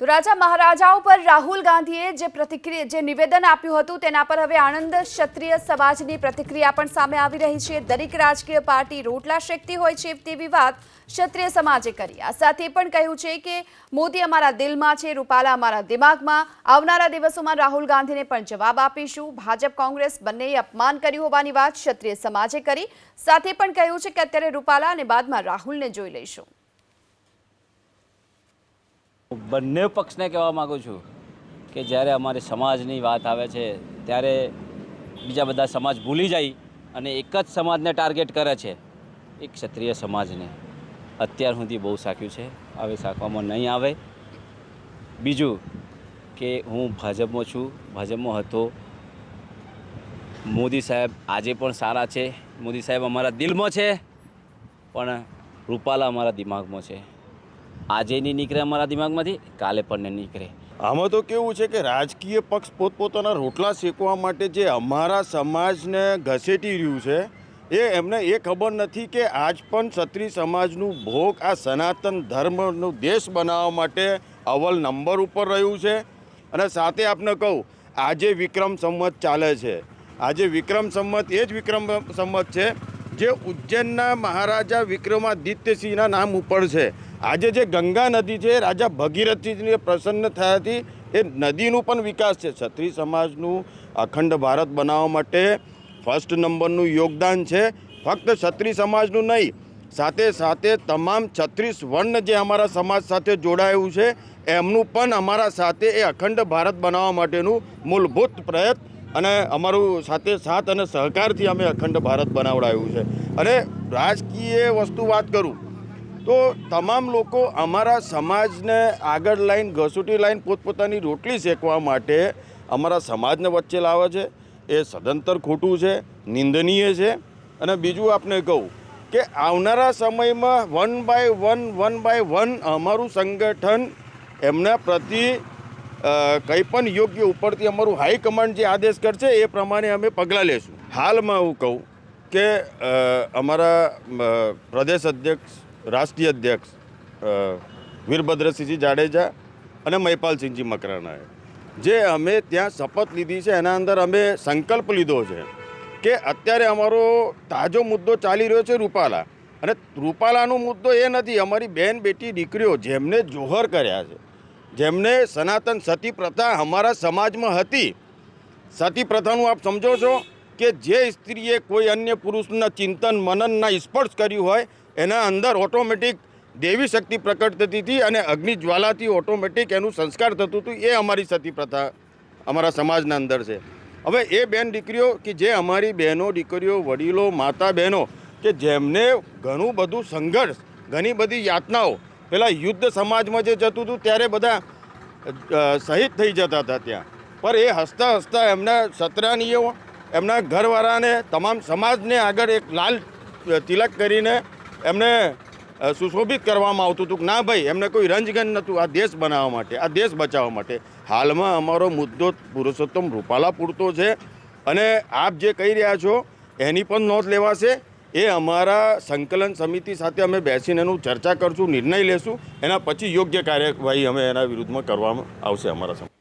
તો રાજા મહારાજાઓ પર રાહુલ ગાંધીએ જે પ્રતિક્રિયા, જે નિવેદન આપ્યું હતું તેના પર હવે આણંદ ક્ષત્રિય સમાજની પ્રતિક્રિયા પણ સામે આવી રહી છે. દરેક રાજકીય પાર્ટી રોટલા શેકતી હોય છે તેવી વાત ક્ષત્રિય સમાજે કરી. આ સાથે પણ કહ્યું છે કે મોદી અમારા દિલમાં છે, રૂપાલા અમારા દિમાગમાં. આવનારા દિવસોમાં રાહુલ ગાંધીને પણ જવાબ આપીશું. ભાજપ, કોંગ્રેસ બંનેએ અપમાન કર્યું હોવાની વાત ક્ષત્રિય સમાજે કરી. સાથે પણ કહ્યું છે કે અત્યારે રૂપાલા અને બાદમાં રાહુલને જોઈ લઈશું. બંને પક્ષને કહેવા માગું છું કે જ્યારે અમારી સમાજની વાત આવે છે, ત્યારે બીજા બધા સમાજ ભૂલી જાય અને એક જ સમાજને ટાર્ગેટ કરે છે એ ક્ષત્રિય સમાજને. અત્યાર સુધી બહુ સાખ્યું છે, હવે સાખવામાં નહીં આવે. બીજું કે હું ભાજપમાં છું, ભાજપમાં હતો. મોદી સાહેબ આજે પણ સારા છે. મોદી સાહેબ અમારા દિલમાં છે, પણ રૂપાલા અમારા દિમાગમાં છે. આજે નહીં નીકળે અમારા દિમાગમાંથી, કાલે પણ નહીં નીકળે. આમાં તો કેવું છે કે રાજકીય પક્ષ પોતપોતાના રોટલા શેકવા માટે જે અમારા સમાજને ઘસેટી રહ્યું છે, એ એમને એ ખબર નથી કે આજ પણ ક્ષત્રિય સમાજનું ભોગ આ સનાતન ધર્મનો દેશ બનાવવા માટે અવ્વલ નંબર ઉપર રહ્યું છે. અને સાથે આપને કહું, આજે વિક્રમ સંવત ચાલે છે. આજે વિક્રમ સંવત એ જ વિક્રમ સંવત છે, જે ઉજ્જૈનના મહારાજા વિક્રમાદિત્યસિંહના નામ ઉપર છે. આજે જે ગંગા નદી છે, રાજા ભગીરથજીને પ્રસન્ન થયાથી એ નદીનું પણ વિકાસ છે. ક્ષત્રિય સમાજનું અખંડ ભારત બનાવવા માટે ફર્સ્ટ નંબરનું યોગદાન છે. ફક્ત ક્ષત્રિય સમાજનું નહીં, સાથે સાથે તમામ છત્રીસ વર્ણ જે અમારા સમાજ સાથે જોડાયું છે, એમનું પણ અમારા સાથે એ અખંડ ભારત બનાવવા માટેનું મૂળભૂત પ્રયત્ન અને અમારું સાથે સાથ અને સહકારથી અમે અખંડ ભારત બનાવડાયું છે. અને રાજકીય વસ્તુ વાત કરું તો તમામ લોકો અમારા સમાજને આગળ લાઈન ઘસૂટી લાઈન પોતપોતાની રોટલી શેકવા માટે અમારા સમાજને વચ્ચે લાવે છે. એ સદંતર ખોટું છે, નિંદનીય છે. અને બીજું આપને કહું કે આવનારા સમયમાં one by one one by one અમારું સંગઠન એમના પ્રતિ કંઈ પણ યોગ્ય ઉપરથી અમારું હાઈકમાન્ડ જે આદેશ કરશે એ પ્રમાણે અમે પગલાં લેશું. હાલમાં હું કહું કે અમારા પ્રદેશ અધ્યક્ષ રાષ્ટ્રીય અધ્યક્ષ વીરભદ્રસિંહજી જાડેજા અને મહિપાલસિંહજી મકરાણાએ. જે અમે ત્યાં શપથ લીધી છે, એના અંદર અમે સંકલ્પ લીધો છે કે અત્યારે અમારો તાજો મુદ્દો ચાલી રહ્યો છે રૂપાલા. અને રૂપાલાનો મુદ્દો એ નથી, અમારી બેન બેટી દીકરીઓ જેમને જોહર કર્યા છે, જેમને સનાતન સતી પ્રથા અમારા સમાજમાં હતી, સતી પ્રથાનું આપ સમજો છો કે જે સ્ત્રીએ કોઈ અન્ય પુરુષના ચિંતન, મનનના સ્પર્શ કર્યું હોય એના અંદર ઓટોમેટિક દેવી શક્તિ પ્રકટ થતી હતી અને અગ્નિ જ્વાલાથી ઓટોમેટિક એનું સંસ્કાર થતું હતું. એ અમારી સતી પ્રથા, અમારા સમાજના અંદર છે. હવે એ બેન દીકરીઓ કે જે અમારી બહેનો, દીકરીઓ, વડીલો, માતા બહેનો કે જેમને ઘણું બધું સંઘર્ષ, ઘણી બધી યાતનાઓ, પેલા યુદ્ધ સમાજમાં જે જતું હતું ત્યારે બધા શહીદ થઈ જતા હતા ત્યાં. પર એ હસતા હસતા એમના સત્રાનીઓ, એમના ઘરવાળાને, તમામ સમાજને આગળ એક લાલ તિલક કરીને એમને સુશોભિત કરવામાં આવતું હતું કે ના ભાઈ, એમને કોઈ રંજગન નહોતું આ દેશ બનાવવા માટે, આ દેશ બચાવવા માટે. હાલમાં અમારો મુદ્દો પુરુષોત્તમ રૂપાલા પૂરતો છે અને આપ જે કહી રહ્યા છો, એની પણ નોંધ લેવાશે. એ અમારા સંકલન સમિતિ સાથે અમે બેસીને એનું ચર્ચા કરશું, નિર્ણય લેશું. એના પછી યોગ્ય કાર્યવાહી અમે એના વિરુદ્ધમાં કરવામાં આવશે અમારા